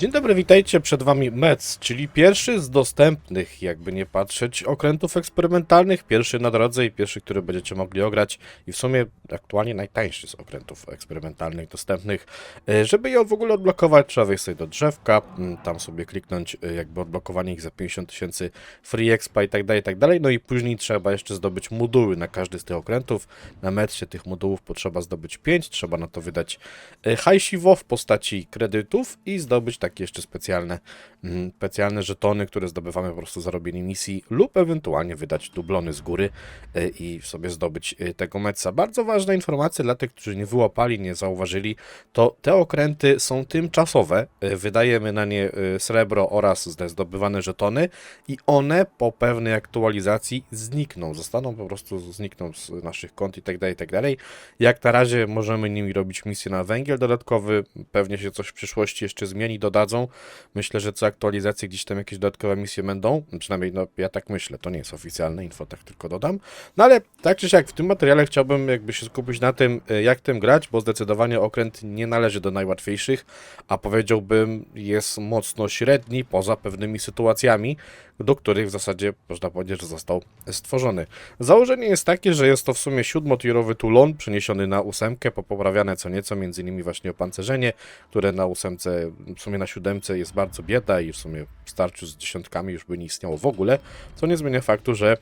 Dzień dobry, witajcie, przed wami MEC, czyli pierwszy z dostępnych, jakby nie patrzeć, okrętów eksperymentalnych, pierwszy na drodze i pierwszy, który będziecie mogli ograć i w sumie aktualnie najtańszy z okrętów eksperymentalnych dostępnych. E, Żeby je w ogóle odblokować, trzeba wejść sobie do drzewka, mm, tam sobie kliknąć e, jakby odblokowanie ich za 50 tysięcy free expa i tak dalej, i tak dalej, no i później trzeba jeszcze zdobyć moduły na każdy z tych okrętów. Na mecie tych modułów potrzeba zdobyć 5, trzeba na to wydać e, hajsiwo w postaci kredytów i zdobyć takie jeszcze specjalne, mm, specjalne żetony, które zdobywamy po prostu za robienie misji lub ewentualnie wydać dublony z góry e, i sobie zdobyć e, tego meca. Bardzo ważna informacja dla tych, którzy nie wyłapali, nie zauważyli, to te okręty są tymczasowe. E, Wydajemy na nie srebro oraz zdobywane żetony i one po pewnej aktualizacji znikną, zostaną po prostu znikną z naszych kont i tak dalej, i tak dalej. Jak na razie możemy nimi robić misje na węgiel dodatkowy, pewnie się coś w przyszłości jeszcze zmieni, Myślę, że co aktualizacje gdzieś tam jakieś dodatkowe misje będą, przynajmniej no ja tak myślę, to nie jest oficjalne info, tak tylko dodam. No ale tak czy siak w tym materiale chciałbym jakby się skupić na tym, e, jak tym grać, bo zdecydowanie okręt nie należy do najłatwiejszych, a powiedziałbym jest mocno średni poza pewnymi sytuacjami, do których w zasadzie można powiedzieć, że został stworzony. Założenie jest takie, że jest to w sumie siódmotierowy Toulon przeniesiony na ósemkę, popoprawiane co nieco, między innymi właśnie opancerzenie, które na ósemce, w sumie na siódemce jest bardzo bieda i w sumie w starciu z dziesiątkami już by nie istniało w ogóle, co nie zmienia faktu, że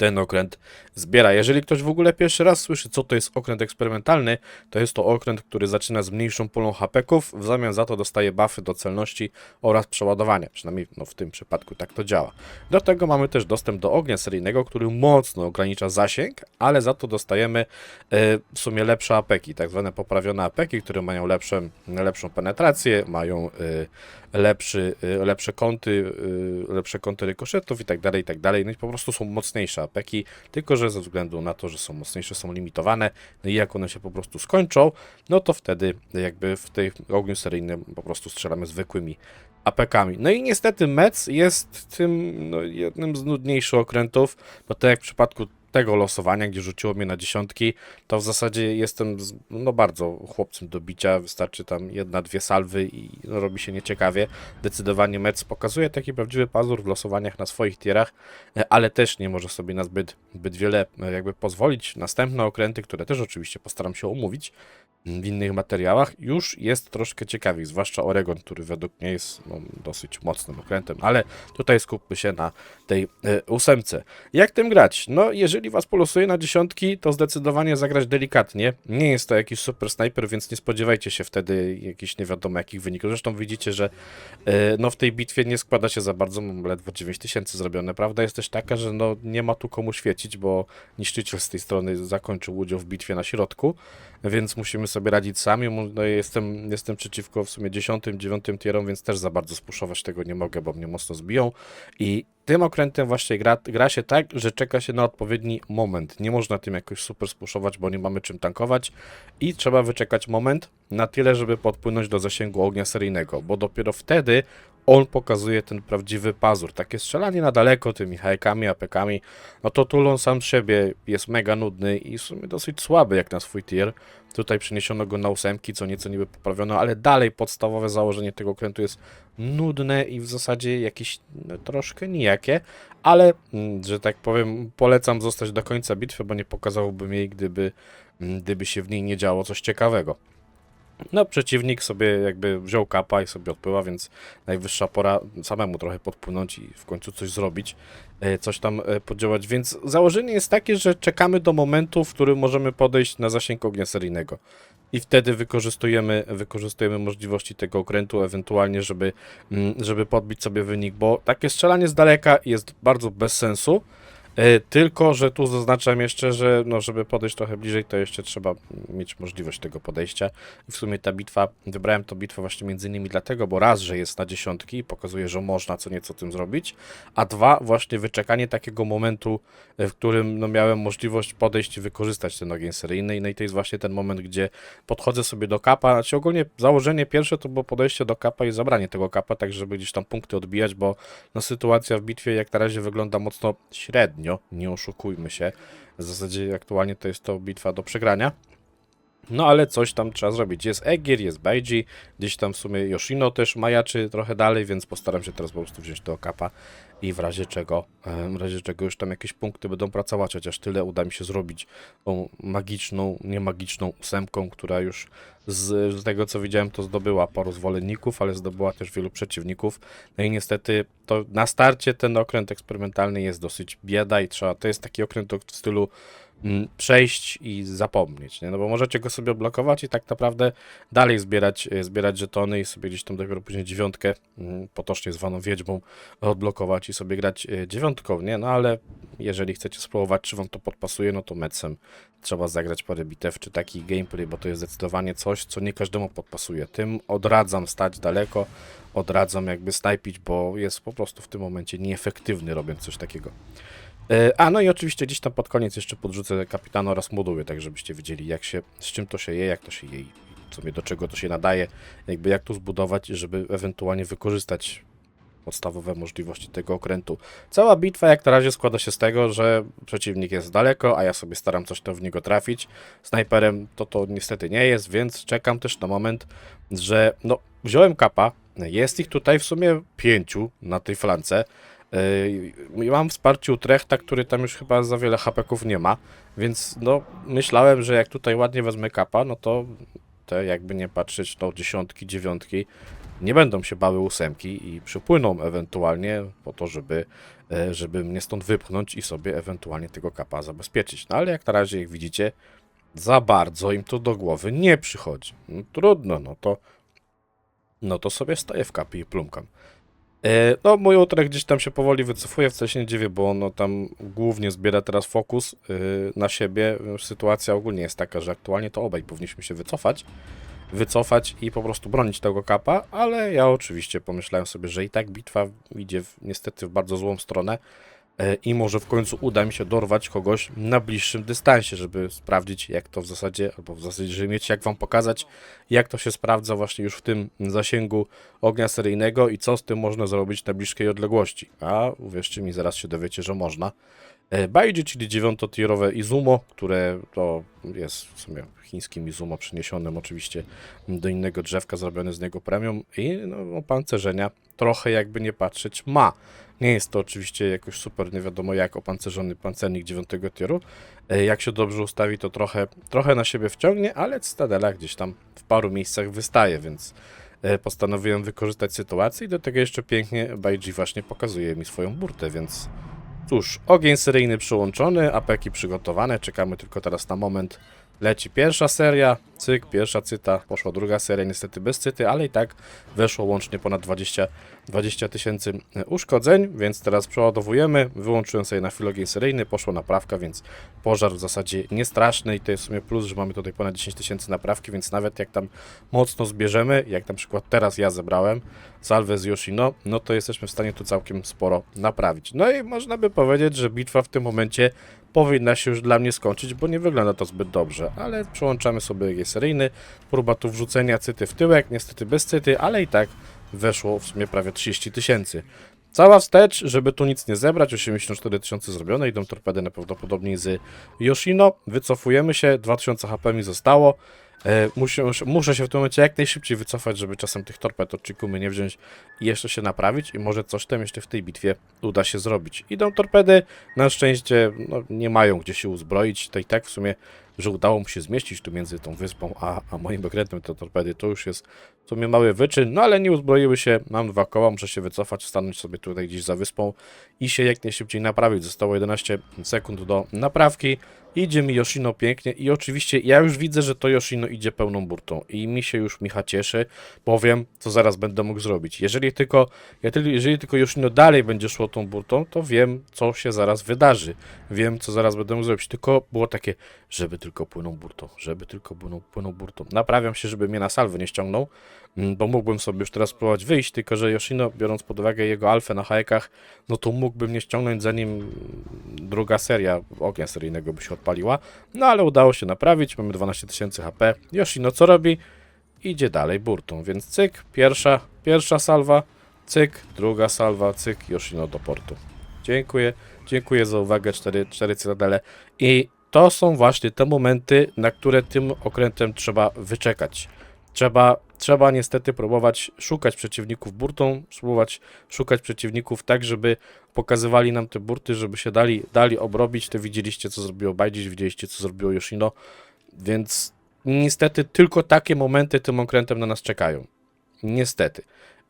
ten okręt zbiera. Jeżeli ktoś w ogóle pierwszy raz słyszy, co to jest okręt eksperymentalny, to jest to okręt, który zaczyna z mniejszą pulą hapeków, w zamian za to dostaje buffy do celności oraz przeładowania. Przynajmniej no, w tym przypadku tak to działa. Do tego mamy też dostęp do ognia seryjnego, który mocno ogranicza zasięg, ale za to dostajemy e, w sumie lepsze apeki, tak zwane poprawione apeki, które mają lepsze, lepszą penetrację, mają e, lepszy, e, lepsze kąty, e, lepsze kąty rykoszetów i tak dalej, i tak dalej. No i po prostu są mocniejsze apeki, tylko że ze względu na to, że są mocniejsze, są limitowane, no i jak one się po prostu skończą, no to wtedy jakby w tej ogniu seryjnym po prostu strzelamy zwykłymi apekami. No i niestety Mec jest tym no, jednym z nudniejszych okrętów, bo tak jak w przypadku tego losowania, gdzie rzuciło mnie na dziesiątki, to w zasadzie jestem no bardzo chłopcem do bicia, wystarczy tam jedna, dwie salwy i robi się nieciekawie. Zdecydowanie Mec pokazuje taki prawdziwy pazur w losowaniach na swoich tierach, e, ale też nie może sobie na zbyt, zbyt wiele e, jakby pozwolić. Następne okręty, które też oczywiście postaram się omówić w innych materiałach, już jest troszkę ciekawiej, zwłaszcza Oregon, który według mnie jest no, dosyć mocnym okrętem, ale tutaj skupmy się na tej e, ósemce. Jak tym grać? No, jeżeli was polosuje na dziesiątki, to zdecydowanie zagrać delikatnie. Nie jest to jakiś super snajper, więc nie spodziewajcie się wtedy jakichś nie wiadomo jakich wyników. Zresztą widzicie, że e, no, w tej bitwie nie składa się za bardzo, mam ledwo 9000 zrobione. Prawda jest też taka, że no, nie ma tu komu świecić, bo niszczyciel z tej strony zakończył udział w bitwie na środku, więc musimy sobie radzić sami. No, jestem, jestem przeciwko w sumie 10, 9 tierom, więc też za bardzo spuszować tego nie mogę, bo mnie mocno zbiją. I tym okrętem właśnie gra, gra się tak, że czeka się na odpowiedni moment. Nie można tym jakoś super spuszować, bo nie mamy czym tankować i trzeba wyczekać moment na tyle, żeby podpłynąć do zasięgu ognia seryjnego, bo dopiero wtedy on pokazuje ten prawdziwy pazur. Takie strzelanie na daleko tymi hajkami, apekami, no to Tulon sam siebie jest mega nudny i w sumie dosyć słaby jak na swój tier. Tutaj przeniesiono go na ósemki, co nieco niby poprawiono, ale dalej podstawowe założenie tego okrętu jest nudne i w zasadzie jakieś no, troszkę nijakie, ale, mm, że tak powiem, polecam zostać do końca bitwy, bo nie pokazałbym jej, gdyby, mm, gdyby się w niej nie działo coś ciekawego. No, przeciwnik sobie jakby wziął kapa i sobie odpływa, więc najwyższa pora samemu trochę podpłynąć i w końcu coś zrobić, e, coś tam e, podziałać. Więc założenie jest takie, że czekamy do momentu, w którym możemy podejść na zasięg ognia seryjnego. I wtedy wykorzystujemy, wykorzystujemy możliwości tego okrętu, ewentualnie, żeby, mm, żeby podbić sobie wynik, bo takie strzelanie z daleka jest bardzo bez sensu. E, Tylko, że tu zaznaczam jeszcze, że no, żeby podejść trochę bliżej, to jeszcze trzeba mieć możliwość tego podejścia. W sumie ta bitwa, wybrałem tą bitwę właśnie między innymi dlatego, bo raz, że jest na dziesiątki i pokazuje, że można co nieco tym zrobić, a dwa, właśnie wyczekanie takiego momentu, e, w którym no, miałem możliwość podejść i wykorzystać ten ogień seryjny. No i to jest właśnie ten moment, gdzie podchodzę sobie do kapa. Znaczy ogólnie założenie pierwsze to było podejście do kapa i zabranie tego kapa, tak żeby gdzieś tam punkty odbijać, bo no, sytuacja w bitwie jak na razie wygląda mocno średnio, nie oszukujmy się. W zasadzie aktualnie to jest to bitwa do przegrania. No ale coś tam trzeba zrobić. Jest Egir, jest Baiji, gdzieś tam w sumie Yoshino też majaczy trochę dalej, więc postaram się teraz po prostu wziąć tego kapa i w razie czego, em, w razie czego już tam jakieś punkty będą pracować, chociaż tyle uda mi się zrobić tą magiczną, niemagiczną ósemką, która już z, z tego co widziałem to zdobyła paru zwolenników, ale zdobyła też wielu przeciwników. No i niestety to na starcie ten okręt eksperymentalny jest dosyć bieda i trzeba, to jest taki okręt w stylu przejść i zapomnieć, nie? No bo możecie go sobie odblokować i tak naprawdę dalej zbierać, e, zbierać żetony i sobie gdzieś tam dopiero później dziewiątkę, mm, potocznie zwaną wiedźmą, odblokować i sobie grać e, dziewiątką, nie? No ale jeżeli chcecie spróbować, czy wam to podpasuje, no to mecem trzeba zagrać parę bitew, czy taki gameplay, bo to jest zdecydowanie coś, co nie każdemu podpasuje. Tym odradzam stać daleko, odradzam jakby snajpić, bo jest po prostu w tym momencie nieefektywny robiąc coś takiego. E, A no i oczywiście gdzieś tam pod koniec jeszcze podrzucę kapitana oraz moduły, tak żebyście wiedzieli jak się, z czym to się je, jak to się je w sumie do czego to się nadaje, jakby jak to zbudować, żeby ewentualnie wykorzystać podstawowe możliwości tego okrętu. Cała bitwa jak na razie składa się z tego, że przeciwnik jest daleko, a ja sobie staram coś tam w niego trafić. Snajperem to to niestety nie jest, więc czekam też na moment, że no wziąłem kapa, jest ich tutaj w sumie pięciu na tej flance. Mam wsparcie Utrechta, który tam już chyba za wiele hapeków nie ma, więc no myślałem, że jak tutaj ładnie wezmę kapa, no to te jakby nie patrzeć, no dziesiątki, dziewiątki nie będą się bały ósemki i przypłyną ewentualnie po to, żeby, e, żeby mnie stąd wypchnąć i sobie ewentualnie tego kapa zabezpieczyć. No ale jak na razie, jak widzicie, za bardzo im to do głowy nie przychodzi. No, trudno, no to no to sobie stoję w kapie i plumkam. E, no, mój utrek gdzieś tam się powoli wycofuje, wcale się nie dziwię, bo ono tam głównie zbiera teraz fokus e, na siebie. Sytuacja ogólnie jest taka, że aktualnie to obaj powinniśmy się wycofać, wycofać i po prostu bronić tego kapa, ale ja oczywiście pomyślałem sobie, że i tak bitwa idzie w, niestety w bardzo złą stronę i może w końcu uda mi się dorwać kogoś na bliższym dystansie, żeby sprawdzić jak to w zasadzie, albo w zasadzie, żeby mieć jak wam pokazać, jak to się sprawdza właśnie już w tym zasięgu ognia seryjnego i co z tym można zrobić na bliskiej odległości. A uwierzcie mi, zaraz się dowiecie, że można. E, Baiji, czyli dziewiątotierowe Izumo, które to jest w sumie chińskim Izumo przeniesionym oczywiście do innego drzewka, zrobione z niego premium i no, opancerzenia trochę jakby nie patrzeć ma. Nie jest to oczywiście jakoś super, nie wiadomo jak opancerzony pancernik dziewiątego tieru. E, Jak się dobrze ustawi, to trochę, trochę na siebie wciągnie, ale Stadela gdzieś tam w paru miejscach wystaje, więc e, postanowiłem wykorzystać sytuację i do tego jeszcze pięknie Baiji właśnie pokazuje mi swoją burtę, więc cóż, ogień seryjny przyłączony, apeki przygotowane, czekamy tylko teraz na moment. Leci pierwsza seria, cyk, pierwsza cyta, poszła druga seria, niestety bez cyty, ale i tak weszło łącznie ponad 20 20 tysięcy e, uszkodzeń, więc teraz przeładowujemy, wyłączyłem sobie na chwilę seryjny, poszła naprawka, więc pożar w zasadzie nie straszny i to jest w sumie plus, że mamy tutaj ponad 10 tysięcy naprawki, więc nawet jak tam mocno zbierzemy, jak na przykład teraz ja zebrałem salwę z Yoshino, no to jesteśmy w stanie tu całkiem sporo naprawić. No i można by powiedzieć, że bitwa w tym momencie powinna się już dla mnie skończyć, bo nie wygląda to zbyt dobrze, ale przełączamy sobie ogień seryjny, próba tu wrzucenia cyty w tyłek, niestety bez cyty, ale i tak weszło w sumie prawie 30 tysięcy. Cała wstecz, żeby tu nic nie zebrać, 84 tysiące zrobione, idą torpedy najprawdopodobniej z Yoshino, wycofujemy się, 2000 HP mi zostało, e, muszę, muszę się w tym momencie jak najszybciej wycofać, żeby czasem tych torped od Chikumy nie wziąć i jeszcze się naprawić i może coś tam jeszcze w tej bitwie uda się zrobić. Idą torpedy, na szczęście no, nie mają gdzie się uzbroić, to i tak w sumie, że udało mu się zmieścić tu między tą wyspą a, a moim okrętem te torpedy, to już jest w sumie mały wyczyn, no ale nie uzbroiły się, mam dwa koła, muszę się wycofać, stanąć sobie tutaj gdzieś za wyspą i się jak najszybciej naprawić. Zostało 11 sekund do naprawki. Idzie mi Yoshino pięknie i oczywiście ja już widzę, że to Yoshino idzie pełną burtą i mi się już Micha cieszy, bo wiem, co zaraz będę mógł zrobić. Jeżeli tylko, jeżeli tylko Yoshino dalej będzie szło tą burtą, to wiem, co się zaraz wydarzy. Wiem, co zaraz będę mógł zrobić. Tylko było takie, żeby tylko płynął burtą, żeby tylko płynął, płynął burtą. Naprawiam się, żeby mnie na salwy nie ściągnął, bo mógłbym sobie już teraz spróbować wyjść, tylko że Yoshino, biorąc pod uwagę jego alfę na hajkach, no to mógłbym nie ściągnąć zanim druga seria ognia seryjnego by się odpaliła. No ale udało się naprawić, mamy 12 tysięcy HP. Yoshino co robi? Idzie dalej burtą, więc cyk, pierwsza, pierwsza salwa, cyk, druga salwa, cyk, Yoshino do portu. Dziękuję, dziękuję za uwagę, cztery, cztery cytadele i to są właśnie te momenty, na które tym okrętem trzeba wyczekać. Trzeba, trzeba niestety próbować szukać przeciwników burtą, spróbować szukać przeciwników tak, żeby pokazywali nam te burty, żeby się dali, dali obrobić. To widzieliście, co zrobiło Bajdziś, widzieliście, co zrobiło Yoshino, więc niestety tylko takie momenty tym okrętem na nas czekają. Niestety.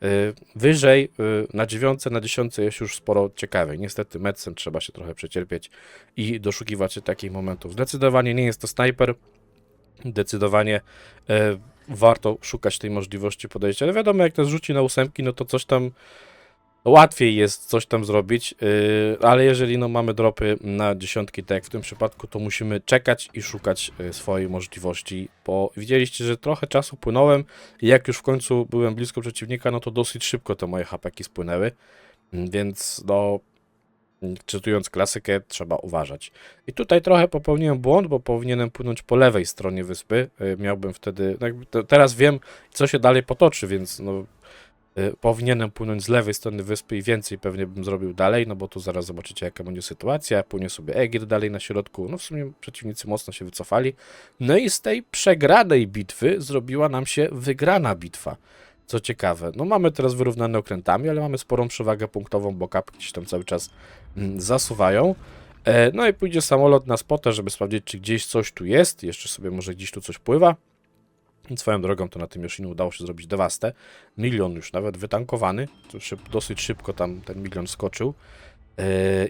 Y, Wyżej, y, na dziewiątce, na dziesiątce jest już sporo ciekawej. Niestety Medsem trzeba się trochę przecierpieć i doszukiwać się takich momentów. Zdecydowanie nie jest to snajper. Zdecydowanie e, warto szukać tej możliwości podejścia. Ale wiadomo, jak to rzuci na ósemki, no to coś tam łatwiej jest coś tam zrobić, yy, ale jeżeli no, mamy dropy na dziesiątki, tak jak w tym przypadku, to musimy czekać i szukać yy, swojej możliwości, bo widzieliście, że trochę czasu płynąłem i jak już w końcu byłem blisko przeciwnika, no to dosyć szybko te moje hapeki spłynęły, więc no czytując klasykę, trzeba uważać. I tutaj trochę popełniłem błąd, bo powinienem płynąć po lewej stronie wyspy. Y, Miałbym wtedy. no Teraz wiem, co się dalej potoczy, więc no, y, powinienem płynąć z lewej strony wyspy i więcej pewnie bym zrobił dalej, no bo tu zaraz zobaczycie, jaka będzie sytuacja. Płynie sobie Egir dalej na środku. No w sumie przeciwnicy mocno się wycofali. No i z tej przegranej bitwy zrobiła nam się wygrana bitwa. Co ciekawe, no mamy teraz wyrównane okrętami, ale mamy sporą przewagę punktową, bo kapy gdzieś tam cały czas zasuwają. E, no i pójdzie samolot na spotę, żeby sprawdzić, czy gdzieś coś tu jest. Jeszcze sobie może gdzieś tu coś pływa. Swoją drogą to na tym Yoshinu udało się zrobić dewastę. Milion już nawet wytankowany. Dosyć szybko tam ten milion skoczył. E,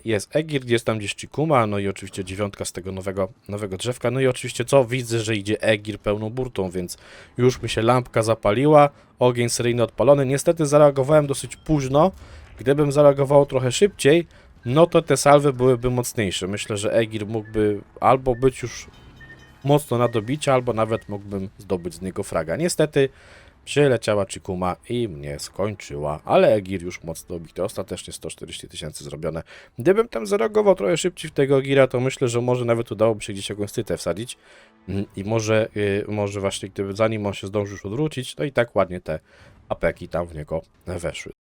Jest Egir, jest tam gdzieś Chikuma, no i oczywiście dziewiątka z tego nowego, nowego drzewka. No i oczywiście co? Widzę, że idzie Egir pełną burtą, więc już mi się lampka zapaliła, ogień seryjny odpalony. Niestety zareagowałem dosyć późno. Gdybym zareagował trochę szybciej, no to te salwy byłyby mocniejsze. Myślę, że Egir mógłby albo być już mocno na dobicie, albo nawet mógłbym zdobyć z niego fraga. Niestety przyleciała Chikuma i mnie skończyła, ale Egir już mocno dobity. Ostatecznie 140 tysięcy zrobione. Gdybym tam zareagował trochę szybciej w tego Egira, to myślę, że może nawet udałoby się gdzieś jakąś cytę wsadzić Mm, i może, y, może właśnie gdyby zanim on się zdążył już odwrócić, to i tak ładnie te apeki tam w niego weszły.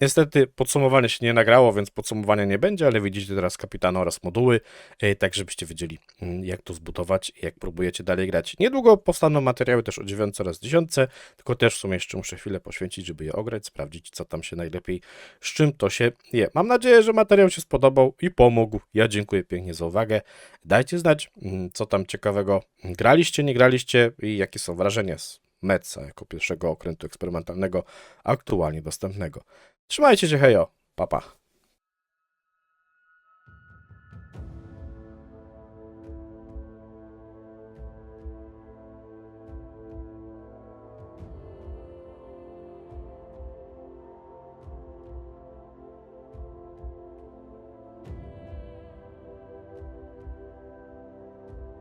Niestety podsumowanie się nie nagrało, więc podsumowania nie będzie, ale widzicie teraz kapitana oraz moduły, e, tak żebyście wiedzieli mm, jak to zbudować i jak próbujecie dalej grać. Niedługo powstaną materiały też o 9 oraz 10, tylko też w sumie jeszcze muszę chwilę poświęcić, żeby je ograć, sprawdzić co tam się najlepiej, z czym to się je. Mam nadzieję, że materiał się spodobał i pomógł. Ja dziękuję pięknie za uwagę. Dajcie znać, mm, co tam ciekawego graliście, nie graliście i jakie są wrażenia z Metsa jako pierwszego okrętu eksperymentalnego aktualnie dostępnego. Trzymajcie się, hejo, papa. Pa.